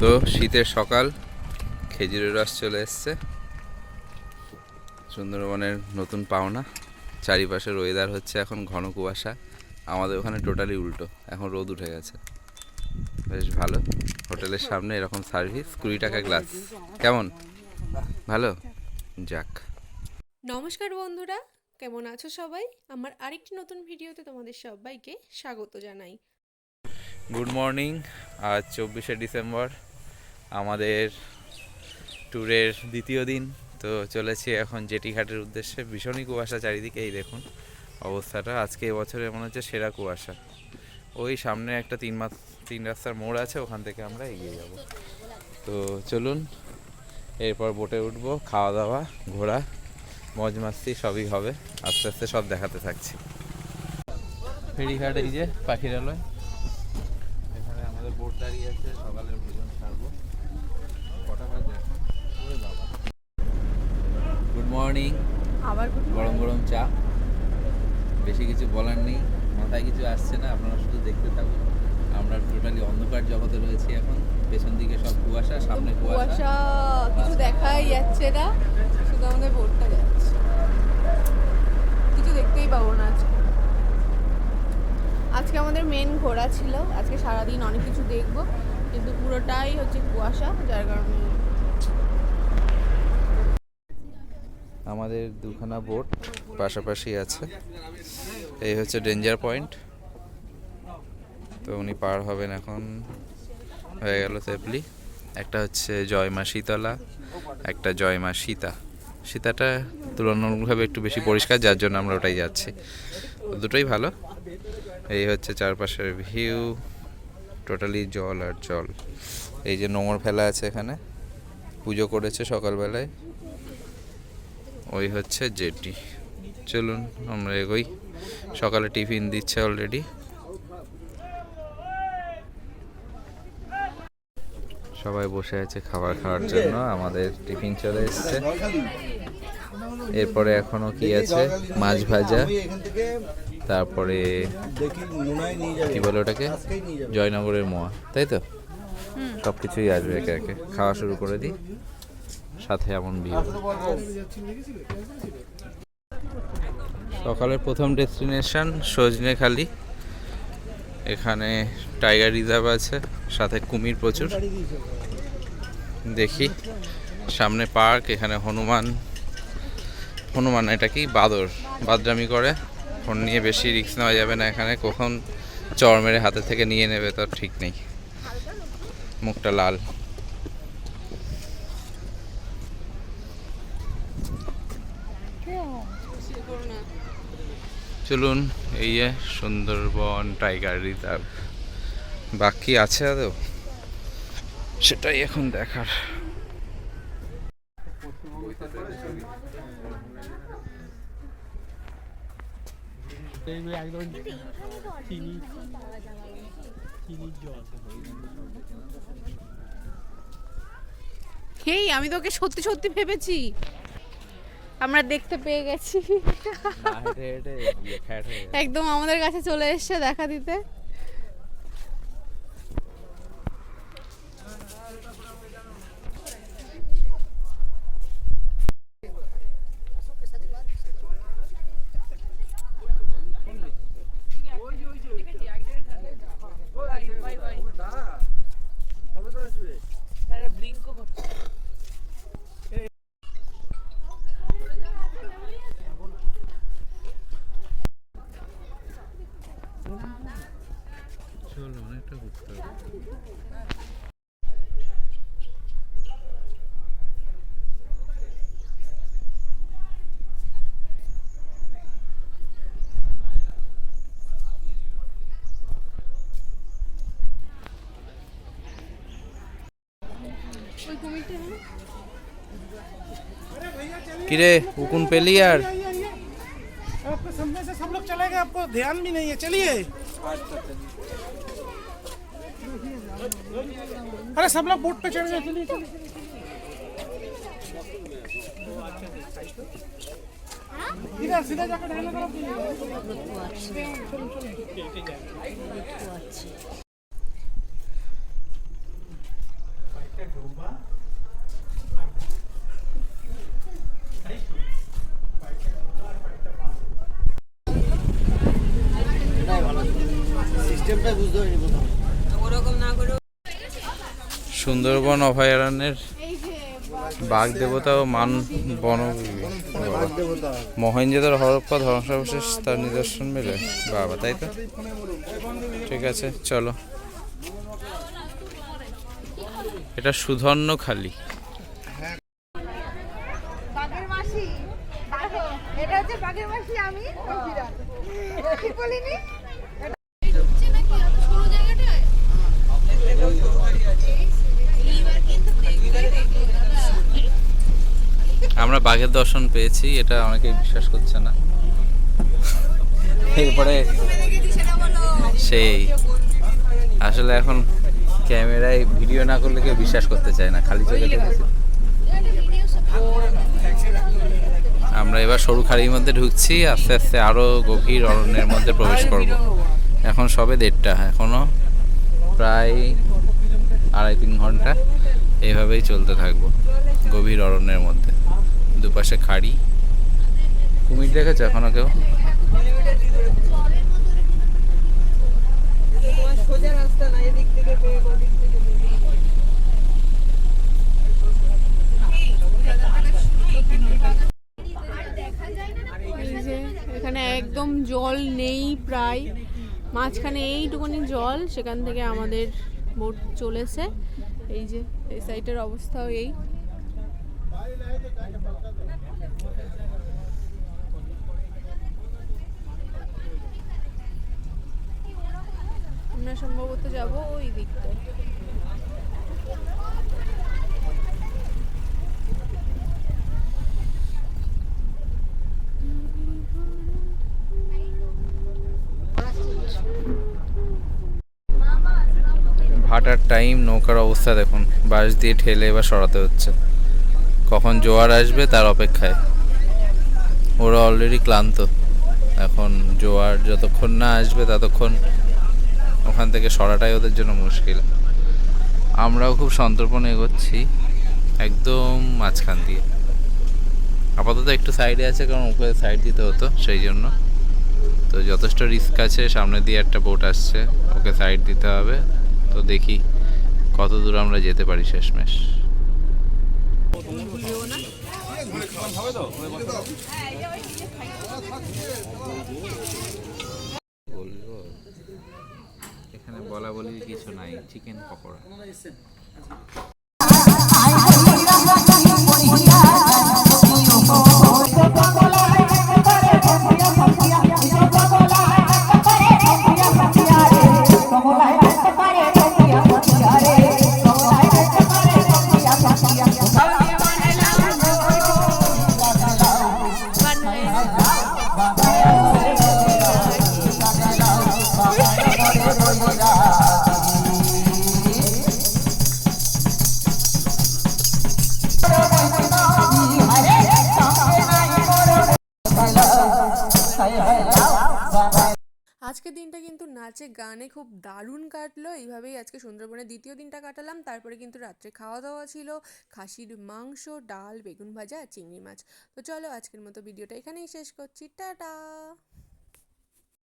তো শীতের সকাল, খেজুরের রস চলে এসছে। সুন্দরবনের নতুন পাওনা চারিপাশের ওয়েদার হচ্ছে এখন ঘন কুয়াশা, আমাদের ওখানে টোটালি উল্টো, এখন রোদ উঠে গেছে। বেশ ভালো, হোটেলের সামনে এরকম সার্ভিস কুড়ি টাকা গ্লাস কেমন? ভালো? যাক। নমস্কার বন্ধুরা, কেমন আছো সবাই? আমার আরেকটি নতুন ভিডিওতে তোমাদের সবাইকে স্বাগত জানাই। গুড মর্নিং আজ চব্বিশে ডিসেম্বর, আমাদের ট্যুরের দ্বিতীয় দিন। তো চলেছি এখন জেটি ঘাটের উদ্দেশ্যে। ভীষণই কুয়াশা চারিদিকে, এই দেখুন অবস্থাটা। আজকে এবছরে মনে হচ্ছে সেরা কুয়াশা। ওই সামনে একটা তিন মাস, তিন রাস্তার মোড় আছে, ওখান থেকে আমরা এগিয়ে যাব। তো চলুন, এরপর বোটে উঠবো খাওয়া দাওয়া ঘোরা, মজ মাস্তি, সবই হবে। আস্তে আস্তে সব দেখাতে থাকছি। ফেরিঘাট এই যে পাখিরালয়। দাঁড়িয়ে আছে সকালের ভোজন ছাড়বো কটা বাজে? গুড মর্নিং আবার গরম গরম চা। বেশি কিছু বলার নেই। মাথায় কিছু আসছে না আপনারা শুধু দেখতে থাকুন। আমরা টোটালি অন্ধকার জগতে রয়েছি এখন। পেছন দিকে সব কুয়াশা সামনে কুয়াশা কিছু দেখাই যাচ্ছে না। শুধু আমাদের বোটটা যাচ্ছে কিছু দেখতেই পাবো না আজকে আজকে আমাদের মেন ঘোরা ছিল। আজকে সারাদিন অনেক কিছু দেখব। কিন্তু পুরোটাই হচ্ছে কুয়াশা, যার কারণে আমাদের দুখানা বোট পাশাপাশি আছে। এই হচ্ছে ডেঞ্জার পয়েন্ট তো উনি পার হবেন এখন। হয়ে গেল সেফলি একটা হচ্ছে জয়মা শীতলা, একটা জয়মা সীতা। সীতাটা তুলনামূলকভাবে একটু বেশি পরিষ্কার, যার জন্য আমরা ওটাই যাচ্ছি। দুটোই ভালো। এই হচ্ছে চারপাশের ভিউ টোটালি জল আর জল। এই যে নোংর ফেলা আছে এখানে, পুজো করেছে সকালবেলায়। ওই হচ্ছে জেটি। চলুন, আমরা এগোই। সকালে টিফিন দিচ্ছে অলরেডি সবাই বসে আছে খাবার খাওয়ার জন্য, আমাদের টিফিন চলে এসছে। এরপরে এখনও কি আছে? মাছ ভাজা। তারপরে কি বলে ওটাকে? জয়নগরের মোয়া তাই তো? সব কিছুই আসবে একে একে। খাওয়া শুরু করে দিই সাথে এমন ভিউ সকালের প্রথম ডেস্টিনেশন সজনেখালি। এখানে টাইগার রিজার্ভ আছে সাথে কুমির প্রচুর। দেখি সামনে পার্ক এখানে হনুমান। হনুমান এটা কি? বাদর বাদরামি করে। ফোন নিয়ে বেশি রিস্ক নেওয়া যাবে না এখানে। কখন চর মেরে হাতে থেকে নিয়ে নেবে তার ঠিক নেই। মুখটা লাল। চলুন, এই যে সুন্দরবন টাইগার রিজার্ভ। বাকি আছে আদৌ? সেটাই এখন দেখার। একদম চিনি চিনির জল। হেই আমি তোকে সত্যি সত্যি ভেবেছি। আমরা দেখতে পেয়ে গেছি। একদম আমাদের কাছে চলে এসছে দেখা দিতে। চলো অনেকটা ঘুরতে হবে কিরে উকুন পেলি আর? गए आपको? ध्यान भी नहीं है। चलिए। अरे, सब लोग बोट पे चढ़ गए। चलिए सीधा सीधा जाकर ढालना करो সুন্দরবন অভয়ারণ্যের বাঘ দেবতা ও মান বন মহেঞ্জোদার হরপ্পা ধ্বংসাবশেষ তার নিদর্শন মেলে। বাবা, তাই তো? ঠিক আছে, চলো। এটা সুধন্য খালি। এটা হচ্ছে বাঘের মাসি আমি বলিনি আমরা বাঘের দর্শন পেয়েছি, এটা অনেকেই বিশ্বাস করছে না। এরপরে সেই। আসলে এখন ক্যামেরায় ভিডিও না করলে কেউ বিশ্বাস করতে চায় না, খালি দেখেছি আমরা এবার সরু খাড়ির মধ্যে ঢুকছি, আস্তে আস্তে আরও গভীর অরণ্যের মধ্যে প্রবেশ করব। এখন সবে দেড়টা এখনও প্রায় আড়াই তিন ঘণ্টা এইভাবেই চলতে থাকব, গভীর অরণ্যের মধ্যে। দুপাশে খাড়ি। কুমির দেখেছ এখনও কেউ? এখানে একদম জল নেই প্রায়। মাঝখানে এইটুকুনি জল, সেখান থেকে আমাদের বোট চলেছে। এই যে, এই সাইডের অবস্থাও এই। আমরা সম্ভবত যাব ওই দিকটায়। ভাটার টাইম, নৌকার অবস্থা দেখুন। বাঁশ দিয়ে ঠেলে এবার সরাতে হচ্ছে। কখন জোয়ার আসবে তার অপেক্ষায়। ওরা অলরেডি ক্লান্ত। এখন জোয়ার যতক্ষণ না আসবে, ততক্ষণ ওখান থেকে সরাটাই ওদের জন্য মুশকিল। আমরাও খুব সন্তর্পণে এগোচ্ছি, একদম মাঝখান দিয়ে। আপাতত একটু সাইডে আছে, কারণ উপরে সাইড দিতে হতো, সেই জন্য। তো যথেষ্ট রিস্ক আছে, সামনে দিয়ে একটা বোট আসছে, ওকে সাইড দিতে হবে। তো দেখি কত দূর আমরা যেতে পারি শেষমেশ। বলব এখানে বলা বলি কিছু নাই চিকেন পকোড়া। আজকের দিনটা কিন্তু নাচে গানে খুব দারুণ কাটলো। এইভাবেই আজকে সুন্দরবনের দ্বিতীয় দিনটা কাটালাম। তারপরে কিন্তু রাত্রে খাওয়া দাওয়া ছিল, খাসির মাংস, ডাল, বেগুন ভাজা চিংড়ি মাছ। তো চলো আজকের মতো ভিডিওটা এখানেই শেষ করছি। টাটা!